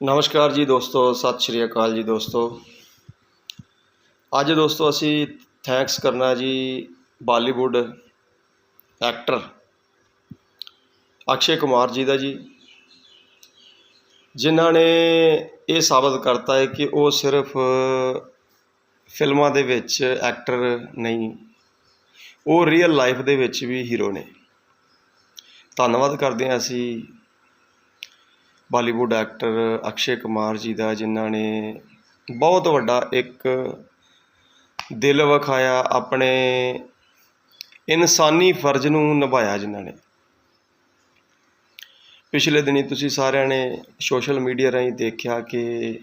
ਨਮਸਕਾਰ ਜੀ ਦੋਸਤੋ, ਸਤਿ ਸ਼੍ਰੀ ਅਕਾਲ ਜੀ ਦੋਸਤੋ। ਅੱਜ ਦੋਸਤੋ ਅਸੀਂ ਥੈਂਕਸ ਕਰਨਾ ਜੀ ਬਾਲੀਵੁੱਡ ਐਕਟਰ ਅਕਸ਼ੇ ਕੁਮਾਰ ਜੀ ਦਾ ਜੀ, ਜਿਨ੍ਹਾਂ ਨੇ ਇਹ ਸਾਬਤ ਕਰਤਾ ਹੈ ਕਿ ਉਹ ਸਿਰਫ ਫਿਲਮਾਂ ਦੇ ਵਿੱਚ ਐਕਟਰ ਨਹੀਂ, ਉਹ ਰੀਅਲ ਲਾਈਫ ਦੇ ਵਿੱਚ ਵੀ ਹੀਰੋ ਨੇ। ਧੰਨਵਾਦ ਕਰਦੇ ਹਾਂ ਅਸੀਂ ਬਾਲੀਵੁੱਡ ਐਕਟਰ ਅਕਸ਼ੇ ਕੁਮਾਰ ਜੀ ਦਾ, ਜਿਨ੍ਹਾਂ ਨੇ ਬਹੁਤ ਵੱਡਾ ਇੱਕ ਦਿਲ ਵਿਖਾਇਆ ਆਪਣੇ ਇਨਸਾਨੀ ਫਰਜ਼ ਨੂੰ ਨਿਭਾਇਆ ਜਿਨ੍ਹਾਂ ਨੇ। ਪਿਛਲੇ ਦਿਨੀ ਤੁਸੀਂ ਸਾਰਿਆਂ ਨੇ ਸੋਸ਼ਲ ਮੀਡੀਆ ਰਾਹੀਂ ਦੇਖਿਆ ਕਿ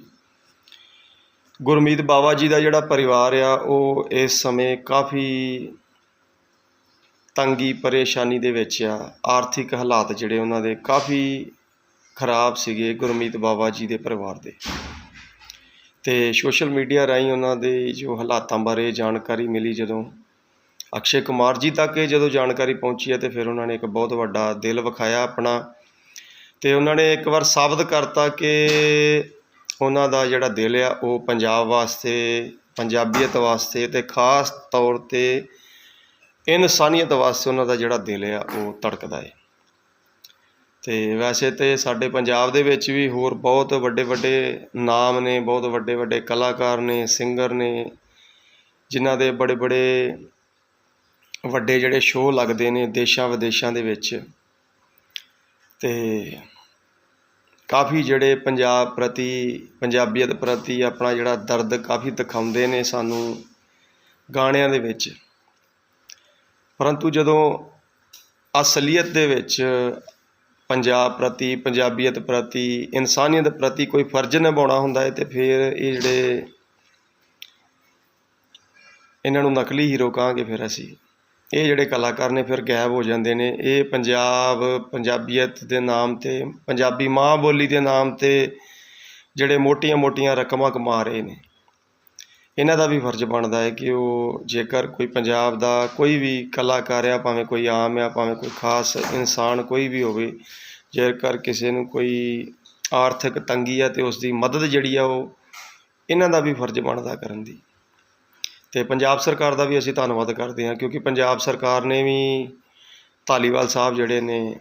ਗੁਰਮੀਤ ਬਾਵਾ ਜੀ ਦਾ ਜਿਹੜਾ ਪਰਿਵਾਰ ਆ, ਉਹ ਇਸ ਸਮੇਂ ਕਾਫੀ ਤੰਗੀ, ਪਰੇਸ਼ਾਨੀ ਦੇ ਵਿੱਚ ਆ। ਆਰਥਿਕ ਹਾਲਾਤ ਜਿਹੜੇ ਉਹਨਾਂ ਦੇ ਕਾਫੀ ਖਰਾਬ ਸੀਗੇ ਗੁਰਮੀਤ ਬਾਵਾ ਜੀ ਦੇ ਪਰਿਵਾਰ ਦੇ। ਤੇ ਸੋਸ਼ਲ ਮੀਡੀਆ ਰਾਹੀਂ ਉਹਨਾਂ ਦੇ ਜੋ ਹਾਲਾਤਾਂ ਬਾਰੇ ਜਾਣਕਾਰੀ ਮਿਲੀ ਜਦੋਂ ਅਕਸ਼ੇ ਕੁਮਾਰ ਜੀ ਤੱਕ ਇਹ ਜਦੋਂ ਜਾਣਕਾਰੀ ਪਹੁੰਚੀ ਹੈ ਤੇ ਫਿਰ ਉਹਨਾਂ ਨੇ ਇੱਕ ਬਹੁਤ ਵੱਡਾ ਦਿਲ ਵਿਖਾਇਆ ਆਪਣਾ। ਤੇ ਉਹਨਾਂ ਨੇ ਇੱਕ ਵਾਰ ਸਾਬਤ ਕਰਤਾ ਕਿ ਉਹਨਾਂ ਦਾ ਜਿਹੜਾ ਦਿਲ ਆ ਉਹ ਪੰਜਾਬ ਵਾਸਤੇ, ਪੰਜਾਬੀਅਤ ਵਾਸਤੇ ਤੇ ਖਾਸ ਤੌਰ ਤੇ ਇਨਸਾਨੀਅਤ ਵਾਸਤੇ ਉਹਨਾਂ ਦਾ ਜਿਹੜਾ ਦਿਲ ਆ ਉਹ ਧੜਕਦਾ ਹੈ ਤੇ ਵੈਸੇ ਤੇ ਸਾਡੇ ਪੰਜਾਬ ਦੇ ਵਿੱਚ ਵੀ ਹੋਰ ਬਹੁਤ ਵੱਡੇ ਵੱਡੇ ਨਾਮ ਨੇ, ਬਹੁਤ ਵੱਡੇ ਵੱਡੇ ਕਲਾਕਾਰ ਨੇ ਸਿੰਗਰ ਨੇ, ਜਿਨ੍ਹਾਂ ਦੇ ਬੜੇ ਬੜੇ ਵੱਡੇ ਜਿਹੜੇ ਸ਼ੋਅ ਲੱਗਦੇ ਨੇ ਦੇਸ਼ਾਂ ਵਿਦੇਸ਼ਾਂ ਦੇ ਵਿੱਚ। ਤੇ ਕਾਫੀ ਜਿਹੜੇ ਪੰਜਾਬ ਪ੍ਰਤੀ, ਪੰਜਾਬੀਅਤ ਪ੍ਰਤੀ ਆਪਣਾ ਜਿਹੜਾ ਦਰਦ ਕਾਫੀ ਦਿਖਾਉਂਦੇ ਨੇ ਸਾਨੂੰ ਗਾਣਿਆਂ ਦੇ ਵਿੱਚ। ਪਰੰਤੂ ਜਦੋਂ ਅਸਲੀਅਤ ਦੇ ਵਿੱਚ ਪੰਜਾਬ ਪ੍ਰਤੀ, ਪੰਜਾਬੀਅਤ ਪ੍ਰਤੀ, ਇਨਸਾਨੀਅਤ ਪ੍ਰਤੀ ਕੋਈ ਫਰਜ਼ ਨਿਭਾਉਣਾ ਹੁੰਦਾ ਹੈ ਤੇ ਫਿਰ ਇਹ ਜਿਹੜੇ ਇਹਨਾਂ ਨੂੰ ਨਕਲੀ ਹੀਰੋ ਕਹਾਂਗੇ ਫਿਰ ਅਸੀਂ। ਇਹ ਜਿਹੜੇ ਕਲਾਕਾਰ ਨੇ ਫਿਰ ਗਾਇਬ ਹੋ ਜਾਂਦੇ ਨੇ। ਇਹ ਪੰਜਾਬ, ਪੰਜਾਬੀਅਤ ਦੇ ਨਾਮ ਤੇ, ਪੰਜਾਬੀ ਮਾਂ ਬੋਲੀ ਦੇ ਨਾਮ ਤੇ ਜਿਹੜੇ ਮੋਟੀਆਂ-ਮੋਟੀਆਂ ਰਕਮਾਂ ਕਮਾ ਰਹੇ ਨੇ। ਇਹਨਾਂ ਦਾ ਵੀ ਫਰਜ਼ ਬਣਦਾ ਹੈ ਕਿ ਉਹ ਜੇਕਰ ਕੋਈ ਪੰਜਾਬ ਦਾ ਕੋਈ ਵੀ ਕਲਾਕਾਰ ਆ, ਭਾਵੇਂ ਕੋਈ ਆਮ ਆ, ਭਾਵੇਂ ਕੋਈ ਖਾਸ ਇਨਸਾਨ ਕੋਈ ਵੀ ਹੋਵੇ, ਜੇਕਰ ਕਿਸੇ ਨੂੰ ਕੋਈ ਆਰਥਿਕ ਤੰਗੀ ਆ ਤੇ ਉਸ ਦੀ ਮਦਦ ਜਿਹੜੀ ਆ ਉਹ ਇਹਨਾਂ ਦਾ ਵੀ ਫਰਜ਼ ਬਣਦਾ ਕਰਨ ਦੀ। ਤੇ ਪੰਜਾਬ ਸਰਕਾਰ ਦਾ ਵੀ ਅਸੀਂ ਧੰਨਵਾਦ ਕਰਦੇ ਹਾਂ, ਕਿਉਂਕਿ ਪੰਜਾਬ ਸਰਕਾਰ ਨੇ ਵੀ ਧਾਲੀਵਾਲ ਸਾਹਿਬ ਜਿਹੜੇ ਨੇ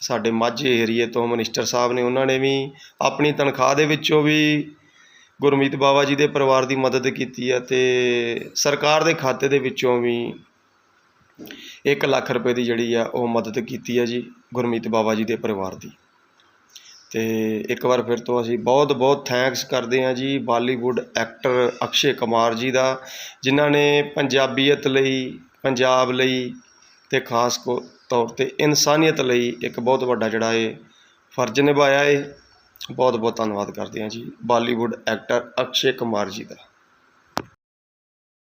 ਸਾਡੇ ਮਾਝੇ ਏਰੀਏ ਤੋਂ ਮਿਨਿਸਟਰ ਸਾਹਿਬ ਨੇ, ਉਹਨਾਂ ਨੇ ਵੀ ਆਪਣੀ ਤਨਖਾਹ ਦੇ ਵਿੱਚੋਂ ਵੀ ਗੁਰਮੀਤ ਬਾਵਾ ਜੀ ਦੇ ਪਰਿਵਾਰ ਦੀ ਮਦਦ ਕੀਤੀ ਹੈ ਤੇ ਸਰਕਾਰ ਦੇ ਖਾਤੇ ਦੇ ਵਿੱਚੋਂ ਵੀ 1 ਲੱਖ ਰੁਪਏ ਦੀ ਜਿਹੜੀ ਆ ਉਹ ਮਦਦ ਕੀਤੀ ਹੈ ਜੀ, ਗੁਰਮੀਤ ਬਾਵਾ ਜੀ ਦੇ ਪਰਿਵਾਰ ਦੀ। ਤੇ ਇੱਕ ਵਾਰ ਫਿਰ ਤੋਂ ਅਸੀਂ ਬਹੁਤ ਬਹੁਤ ਥੈਂਕਸ ਕਰਦੇ ਹਾਂ ਜੀ ਬਾਲੀਵੁੱਡ ਐਕਟਰ ਅਕਸ਼ੇ ਕੁਮਾਰ ਜੀ ਦਾ, ਜਿਨ੍ਹਾਂ ਨੇ ਪੰਜਾਬੀਅਤ ਲਈ, ਪੰਜਾਬ ਲਈ ਤੇ ਖਾਸ ਕੋ, ਤੌਰ ਤੇ ਇਨਸਾਨੀਅਤ ਲਈ ਇੱਕ ਬਹੁਤ ਵੱਡਾ ਜਿਹੜਾ ਇਹ ਫਰਜ਼ ਨਿਭਾਇਆ ਏ। ਬਹੁਤ ਬਹੁਤ ਧੰਨਵਾਦ ਕਰਦੇ ਹਾਂ ਜੀ। ਬਾਲੀਵੁੱਡ ਐਕਟਰ ਅਕਸ਼ੇ ਕੁਮਾਰ ਜੀ ਦਾ।